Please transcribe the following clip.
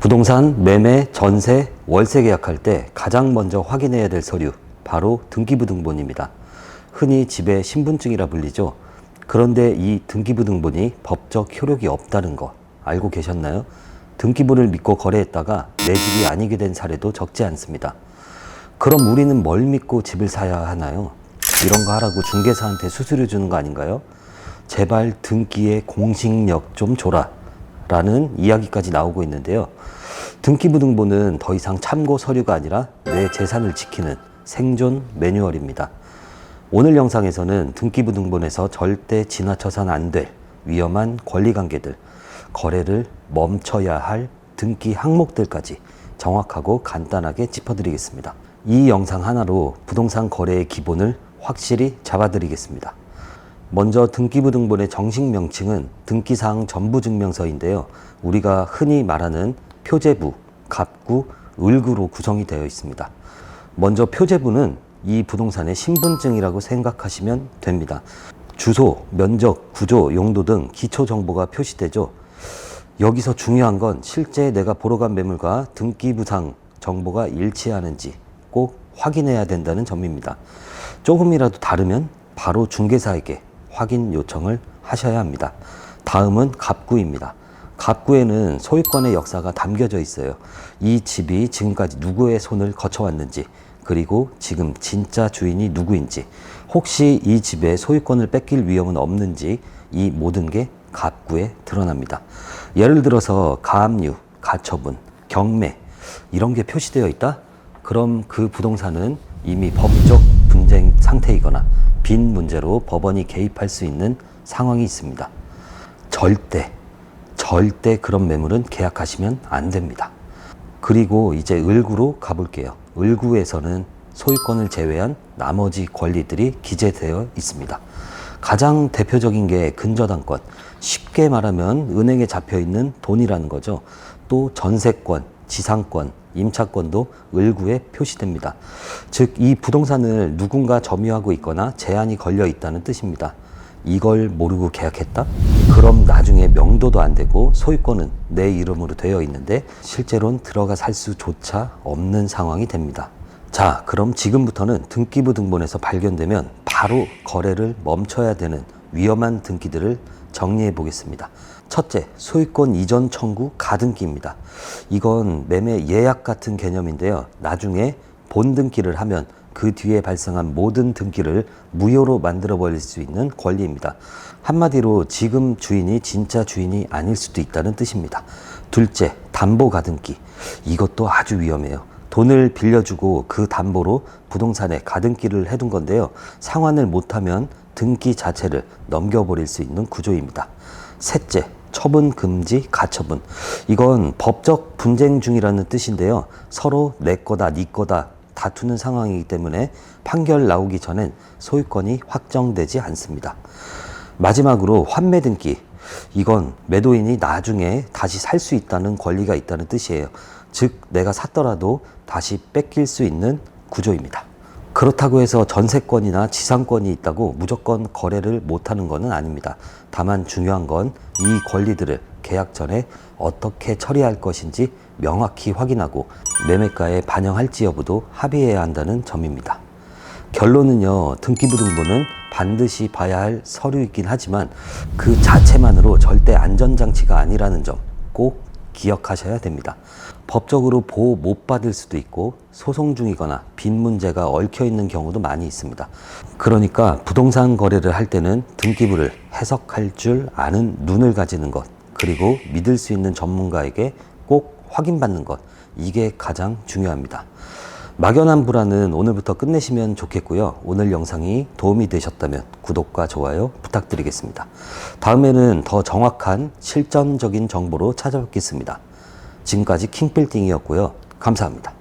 부동산 매매, 전세, 월세 계약할 때 가장 먼저 확인해야 될 서류 바로 등기부등본입니다. 흔히 집에 신분증이라 불리죠. 그런데 이 등기부등본이 법적 효력이 없다는 거 알고 계셨나요? 등기부를 믿고 거래했다가 내 집이 아니게 된 사례도 적지 않습니다. 그럼 우리는 뭘 믿고 집을 사야 하나요? 이런 거 하라고 중개사한테 수수료 주는 거 아닌가요? 제발 등기의 공식력 좀 줘라. 라는 이야기까지 나오고 있는데요. 등기부등본은 더 이상 참고 서류가 아니라 내 재산을 지키는 생존 매뉴얼입니다. 오늘 영상에서는 등기부등본에서 절대 지나쳐선 안 될 위험한 권리관계들, 거래를 멈춰야 할 등기 항목들까지 정확하고 간단하게 짚어드리겠습니다. 이 영상 하나로 부동산 거래의 기본을 확실히 잡아드리겠습니다. 먼저 등기부등본의 정식 명칭은 등기사항 전부증명서인데요. 우리가 흔히 말하는 표제부, 갑구, 을구로 구성이 되어 있습니다. 먼저 표제부는 이 부동산의 신분증이라고 생각하시면 됩니다. 주소, 면적, 구조, 용도 등 기초 정보가 표시되죠. 여기서 중요한 건 실제 내가 보러 간 매물과 등기부상 정보가 일치하는지 꼭 확인해야 된다는 점입니다. 조금이라도 다르면 바로 중개사에게 확인 요청을 하셔야 합니다. 다음은 갑구입니다. 갑구에는 소유권의 역사가 담겨져 있어요. 이 집이 지금까지 누구의 손을 거쳐왔는지, 그리고 지금 진짜 주인이 누구인지, 혹시 이 집의 소유권을 뺏길 위험은 없는지, 이 모든 게 갑구에 드러납니다. 예를 들어서 가압류, 가처분, 경매, 이런 게 표시되어 있다? 그럼 그 부동산은 이미 법적 분쟁 상태이거나 빈 문제로 법원이 개입할 수 있는 상황이 있습니다. 절대, 절대 그런 매물은 계약하시면 안 됩니다. 그리고 이제 을구로 가볼게요. 을구에서는 소유권을 제외한 나머지 권리들이 기재되어 있습니다. 가장 대표적인 게 근저당권. 쉽게 말하면 은행에 잡혀 있는 돈이라는 거죠. 또 전세권, 지상권, 임차권도 을구에 표시됩니다. 즉, 이 부동산을 누군가 점유하고 있거나 제한이 걸려 있다는 뜻입니다. 이걸 모르고 계약했다? 그럼 나중에 명도도 안 되고 소유권은 내 이름으로 되어 있는데 실제로는 들어가 살 수조차 없는 상황이 됩니다. 자, 그럼 지금부터는 등기부 등본에서 발견되면 바로 거래를 멈춰야 되는 위험한 등기들을 정리해 보겠습니다. 첫째, 소유권 이전 청구 가등기입니다. 이건 매매 예약 같은 개념인데요. 나중에 본등기를 하면 그 뒤에 발생한 모든 등기를 무효로 만들어 버릴 수 있는 권리입니다. 한마디로 지금 주인이 진짜 주인이 아닐 수도 있다는 뜻입니다. 둘째, 담보 가등기. 이것도 아주 위험해요. 돈을 빌려주고 그 담보로 부동산에 가등기를 해둔 건데요. 상환을 못하면 등기 자체를 넘겨버릴 수 있는 구조입니다. 셋째, 처분 금지 가처분. 이건 법적 분쟁 중이라는 뜻인데요. 서로 내 거다, 네 거다 다투는 상황이기 때문에 판결 나오기 전엔 소유권이 확정되지 않습니다. 마지막으로 환매 등기. 이건 매도인이 나중에 다시 살 수 있다는 권리가 있다는 뜻이에요. 즉, 내가 샀더라도 다시 뺏길 수 있는 구조입니다. 그렇다고 해서 전세권이나 지상권이 있다고 무조건 거래를 못하는 것은 아닙니다. 다만 중요한 건 이 권리들을 계약 전에 어떻게 처리할 것인지 명확히 확인하고 매매가에 반영할지 여부도 합의해야 한다는 점입니다. 결론은요, 등기부등본은 반드시 봐야 할 서류이긴 하지만 그 자체만으로 절대 안전장치가 아니라는 점 꼭 기억하셔야 됩니다. 법적으로 보호 못 받을 수도 있고 소송 중이거나 빈 문제가 얽혀 있는 경우도 많이 있습니다. 그러니까 부동산 거래를 할 때는 등기부를 해석할 줄 아는 눈을 가지는 것, 그리고 믿을 수 있는 전문가에게 꼭 확인받는 것, 이게 가장 중요합니다. 막연한 불안은 오늘부터 끝내시면 좋겠고요. 오늘 영상이 도움이 되셨다면 구독과 좋아요 부탁드리겠습니다. 다음에는 더 정확한 실전적인 정보로 찾아뵙겠습니다. 지금까지 킹빌딩이었고요. 감사합니다.